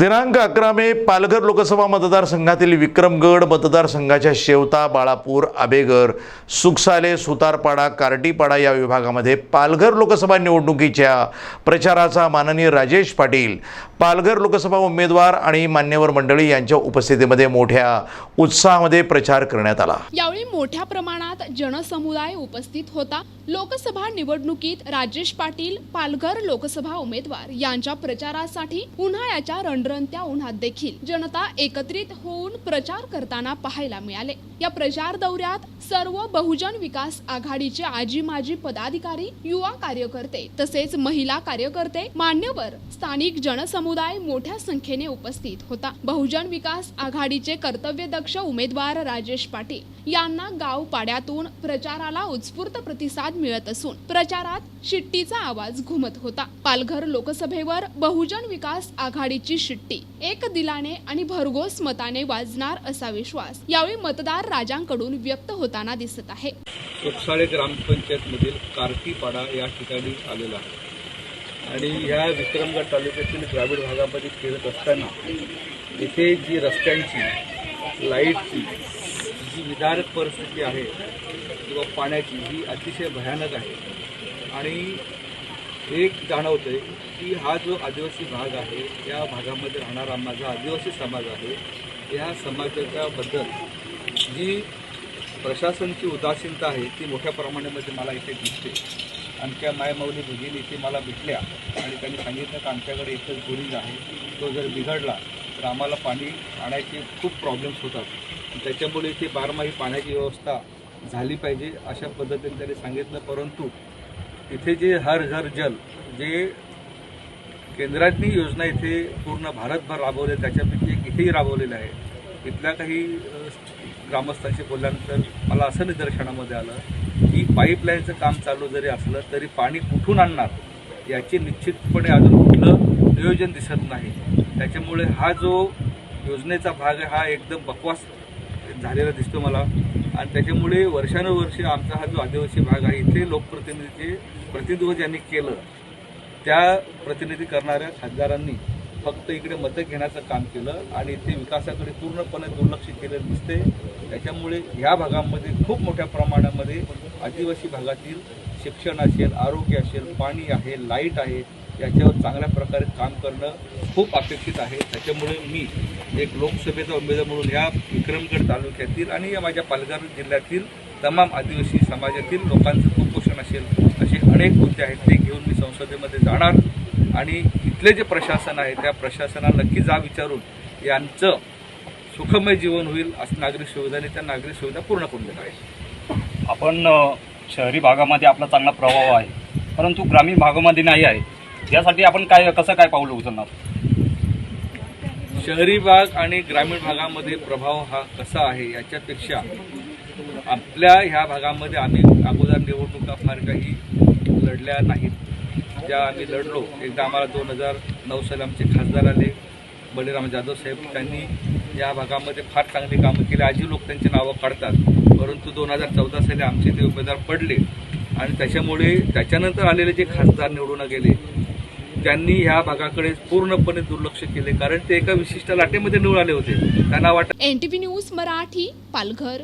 दिनांक अकरा मे पालघर लोकसभा मतदारसंघातील विक्रमगड मतदारसंघाच्या शेवता बाळापूर आबेगर सुखसाले सुतारपाडा कार्टीपाडा या विभागामध्ये पालघर लोकसभा निवडणुकीच्या प्रचाराचा माननीय राजेश पाटील पालघर लोकसभा उमेदवार आणि मान्यवर मंडळी यांच्या उपस्थितीमध्ये मोठ्या उत्साहामध्ये प्रचार करण्यात आला. यावेळी मोठ्या प्रमाणात जनसमुदाय उपस्थित होता. लोकसभा निवडणुकीत राजेश पाटील पालघर लोकसभा उमेदवार यांच्या प्रचारासाठी उन्हाळ्याच्या रणरणत्या उन्हात देखील. जनता एकत्रित होऊन प्रचार करताना पाहायला मिळाले. या प्रचार दौऱ्यात सर्व बहुजन विकास आघाडीचे आजी माजी पदाधिकारी युवा कार्यकर्ते तसेच महिला कार्यकर्ते मान्यवर स्थानिक जनसमुदाय मोठ्या संख्येने उपस्थित होता. बहुजन विकास आघाडीचे कर्तव्यदक्ष उमेदवार राजेश पाटील यांना गाव पाड्यातून प्रचाराला उत्स्फूर्त प्रतिसाद मिळत असून प्रचारात शिट्टीचा आवाज घुमत होता. पालघर लोकसभेवर बहुजन विकास आघाडीची शिट्टी एक दिलाने आणि भरघोस मताने वाजणार असा विश्वास. यावेळी मतदार राजांकडून व्यक्त होताना दिसत आहे. सुखसाळे ग्रामपंचायतमधील कार्तीपाडा या ठिकाणी आलेला आहे. आणि ह्या विक्रमगड तालुक्यातील ग्रामीण भागामध्ये फिरत असताना इथे जी रस्त्यांची लाईटची जी विदारक परिस्थिती आहे किंवा पाण्याची ही अतिशय भयानक आहे. आणि एक जाणवतंय की हा जो आदिवासी भाग आहे या भागामध्ये राहणारा माझा आदिवासी समाज आहे या समाजाच्याबद्दल जी प्रशासनची उदासीनता आहे ती मोठ्या प्रमाणामध्ये मला इथे दिसते. आमच्या मायमाऊली भगिनी इथे मला भेटल्या आणि त्यांनी सांगितलं की आमच्याकडे एकच बोरिंग आहे. तो जर बिघडला तर आम्हाला पाणी आणायचे खूप प्रॉब्लेम्स होतात. त्याच्यामुळे इथे बारमाही पाण्याची व्यवस्था झाली पाहिजे अशा पद्धतीने त्यांनी सांगितलं परंतु इथे जे हर घर जल जे केंद्रातनी योजना इथे पूर्ण भारतभर राबवले त्याच्यापैकी एक इथेही राबवलेलं आहे. इथल्या काही ग्रामस्थांशी बोलल्यानंतर मला असं निदर्शनामध्ये आलं की पाईपलाईनचं काम चालू जरी असलं तरी पाणी कुठून आणणार याची निश्चितपणे अजून कुठलं नियोजन दिसत नाही. त्याच्यामुळे हा जो योजनेचा भाग आहे हा एकदम बकवास झालेला दिसतो मला. आणि त्याच्यामुळे वर्षानुवर्षे आमचा हा जो आदिवासी भाग आहे इथे लोकप्रतिनिधीचे प्रतिनिधित्व ज्यांनी केलं त्या प्रतिनिधी करणाऱ्या खासदारांनी फक्त इकडे मतं घेण्याचं काम केलं आणि इथे विकासाकडे पूर्णपणे दुर्लक्ष केलेलं दिसते त्याच्यामुळे ह्या भागामध्ये खूप मोठ्या प्रमाणामध्ये आदिवासी भागातील शिक्षण असेल आरोग्य असेल पाणी आहे लाइट आहे याच्यावर चांगल्या प्रकारे काम करणं खूप अपेक्षित आहे. त्याच्यामुळे मी एक लोकसभेचा उमेदवार म्हणून या विक्रमगड तालुक्यातील आणि या माझ्या पालघर जिल्ह्यातील तमाम आदिवासी समाजातील लोकांचं कुपोषण असेल असे अनेक मुद्दे आहेत ते घेऊन मी संसदेमध्ये जाणार. आणि इथले जे प्रशासन आहे त्या प्रशासनाला नक्की जा विचारून यांचं सुखमय जीवन होईल असं नागरिक आणि त्या नागरिक सुविधा पूर्ण करून देणार आहे. आपण शहरी भागामध्ये आपला चांगला प्रभाव आहे. परंतु ग्रामीण भागामध्ये नाही आहे. यासाठी आपण काय कसं काय पाऊल उचलणार? शहरी भाग आणि ग्रामीण भागामध्ये प्रभाव हा कसा आहे याच्यापेक्षा आपल्या ह्या भागामध्ये आम्ही अगोदर निवडणुका फार काही लढल्या नाहीत. ज्या आम्ही लढलो एकदा आम्हाला दोन हजार नऊ साली आमचे खासदार आले बलिराम जाधव साहेब त्यांनी या भागामध्ये फार चांगली कामं केली. आजी लोक त्यांची नावं काढतात. परंतु दोन हजार चौदा साली आमचे ते उमेदवार पडले. आणि त्याच्यामुळे त्याच्यानंतर आलेले जे खासदार निवडून गेले त्यांनी ह्या भागाकडे पूर्णपणे दुर्लक्ष केले. कारण ते एका विशिष्ट लाटेमध्ये निवड आले होते. त्यांना वाटत एन न्यूज मराठी पालघर.